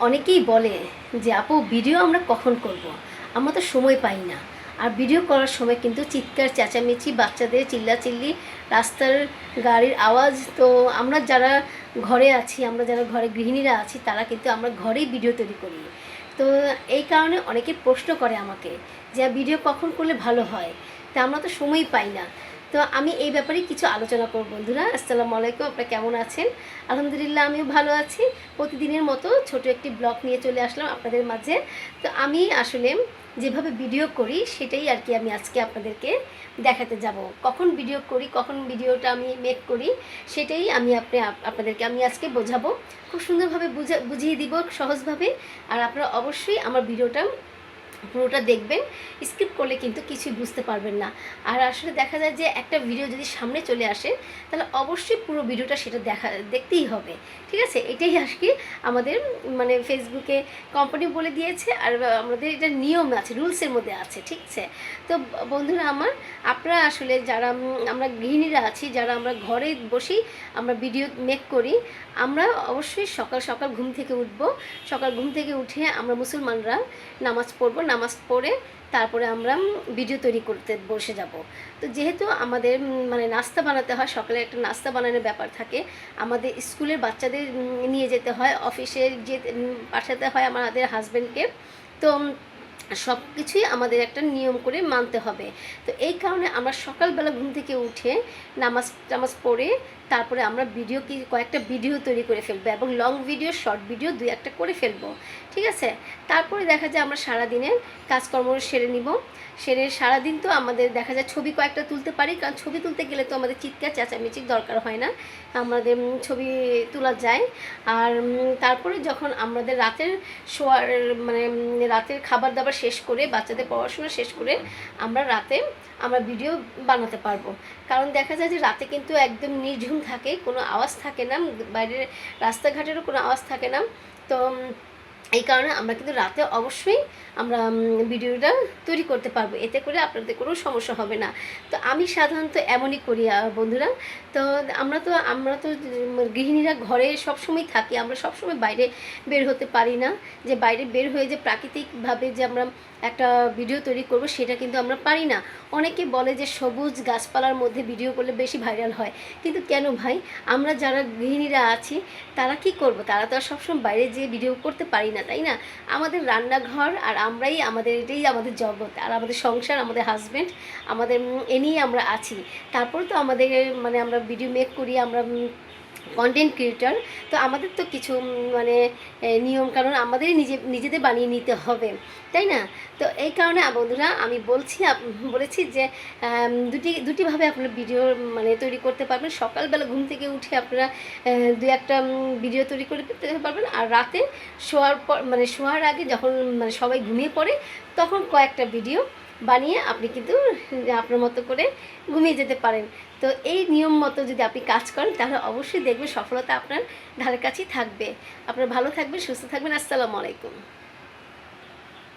অনেকেই বলে যে, আপু ভিডিও আমরা কখন করব। আমরা তো সময় পাই না। আর ভিডিও করার সময় কিন্তু চিৎকার, চেঁচামেচি, বাচ্চাদের চিল্লাচিল্লি, রাস্তার গাড়ির আওয়াজ, তো আমরা যারা ঘরে আছি, আমরা যারা ঘরে গৃহিণীরা আছি, তারা কিন্তু আমরা ঘরেই ভিডিও তৈরি করি। তো এই কারণে অনেকে প্রশ্ন করে আমাকে যে ভিডিও কখন করলে ভালো হয়? তা আমরা তো সময় পাই না। তো আমি এই ব্যাপারে কিছু আলোচনা করব। বন্ধুরা, আসসালামু আলাইকুম, আপনারা কেমন আছেন? আলহামদুলিল্লাহ, আমিও ভালো আছি। প্রতিদিনের মতো ছোট একটি ব্লগ নিয়ে চলে আসলাম আপনাদের মাঝে। তো আমি আসলে যেভাবে ভিডিও করি, সেটাই আর কি আমি আজকে আপনাদেরকে দেখাতে যাব। কখন ভিডিও করি, কখন ভিডিওটা আমি মেক করি, সেটাই আমি আপনি, আপনাদেরকে আমি আজকে বোঝাবো। খুব সুন্দরভাবে বুঝা, বুঝিয়ে দিব সহজভাবে। আর আপনারা অবশ্যই আমার ভিডিওটা পুরোটা দেখবেন স্কিপ করলে কিন্তু কিছুই বুঝতে পারবেন না। আর আসলে দেখা যায় যে একটা ভিডিও যদি সামনে চলে আসে, তাহলে অবশ্যই পুরো ভিডিওটা সেটা দেখা, দেখতেই হবে। ঠিক আছে? এটাই আর কি আমাদের মানে ফেসবুকে কোম্পানি বলে দিয়েছে, আর আমাদের এটা নিয়ম আছে রুলসের মধ্যে আছে, ঠিক আছে? তো বন্ধুরা আমার, আপনারা আসলে যারা আমরা গৃহিণীরা আছি, যারা আমরা ঘরে বসেই আমরা ভিডিও মেক করি, আমরা অবশ্যই সকাল সকাল ঘুম থেকে উঠব। সকাল ঘুম থেকে উঠে আমরা মুসলমানরা নামাজ পড়ব নামাজ পড়ে তারপরে আমরা ভিডিও তৈরি করতে বসে যাব। তো যেহেতু আমাদের মানে নাস্তা বানাতে হয়, সকালে একটা নাস্তা বানানোর ব্যাপার থাকে, আমাদের স্কুলের বাচ্চাদের নিয়ে যেতে হয়, অফিসে যে পাঠাতে হয় আমাদের হাজব্যান্ডকে তো সব কিছুই আমাদের একটা নিয়ম করে মানতে হবে। তো এই কারণে আমরা সকালবেলা ঘুম থেকে উঠে নামাজ টামাজ পড়ে তারপরে আমরা ভিডিও কি, কয়েকটা ভিডিও তৈরি করে ফেলব এবং লং ভিডিও শর্ট ভিডিও দুই একটা করে ফেলব। ঠিক আছে? তারপরে দেখা যায় আমরা সারাদিনের কাজকর্ম সেরে নিব। সেরে সারাদিন তো আমাদের দেখা যায় ছবি কয়েকটা তুলতে পারি, কারণ ছবি তুলতে গেলে তো আমাদের চিৎকার, চেঁচামেচির দরকার হয় না। আমাদের ছবি তোলা যায়। আর তারপরে যখন আমাদের রাতের শোয়ার মানে রাতের খাবার দাবার শেষ করে, বাচ্চাদের পড়াশোনা শেষ করে আমরা রাতে আমরা ভিডিও বানাতে পারব। কারণ দেখা যায় যে রাতে কিন্তু একদম নির্ঝুম থাকে, কোনো আওয়াজ থাকে না, বাইরের রাস্তাঘাটেরও কোনো আওয়াজ থাকে না। তো এই কারণে আমরা কিন্তু রাতে অবশ্যই আমরা ভিডিওটা তৈরি করতে পারব। এতে করে আপনাদের কোনো সমস্যা হবে না। তো আমি সাধারণত এমনই করি বন্ধুরা। তো আমরা তো আমরা তো গৃহিণীরা ঘরে সবসময় থাকি। আমরা সবসময় বাইরে বের হতে পারি না। যে বাইরে বের হয়ে যে প্রাকৃতিকভাবে যে আমরা একটা ভিডিও তৈরি করব, সেটা কিন্তু আমরা পারি না। অনেকে বলে যে সবুজ গাছপালার মধ্যে ভিডিও করলে বেশি ভাইরাল হয়। কিন্তু কেন ভাই? আমরা যারা গৃহিণীরা আছি, তারা কি করব? তারা তো আর সবসময় বাইরে যেয়ে ভিডিও করতে পারি না। তাই না? আমাদের রান্নাঘর আর আমরাই আমাদের এটাই আমাদের জগৎ। আর আমাদের সংসার, আমাদের হাজব্যান্ড আমাদের এ নিয়ে আমরা আছি। তারপর তো আমাদের মানে আমরা ভিডিও মেক করি, আমরা কন্টেন্ট ক্রিয়েটার তো আমাদের তো কিছু মানে নিয়ম কারণ আমাদেরই নিজে, নিজেদের বানিয়ে নিতে হবে, তাই না? তো এই কারণে বন্ধুরা, আমি বলছি বলেছি যে দুটি, দুটিভাবে আপনারা ভিডিও মানে তৈরি করতে পারবেন। সকালবেলা ঘুম থেকে উঠে আপনারা দু একটা ভিডিও তৈরি করে করতে পারবেন। আর রাতে শোয়ার পর মানে শোয়ার আগে যখন মানে সবাই ঘুমিয়ে পড়ে, তখন কয়েকটা ভিডিও বানিয়ে আপনি কিন্তু আপনার মতো করে ঘুমিয়ে যেতে পারেন। তো এই নিয়ম মতো যদি আপনি কাজ করেন, তাহলে অবশ্যই দেখবেন সফলতা আপনার ধারে কাছেই থাকবে। আপনার ভালো থাকবেন, সুস্থ থাকবেন। আসসালামু আলাইকুম।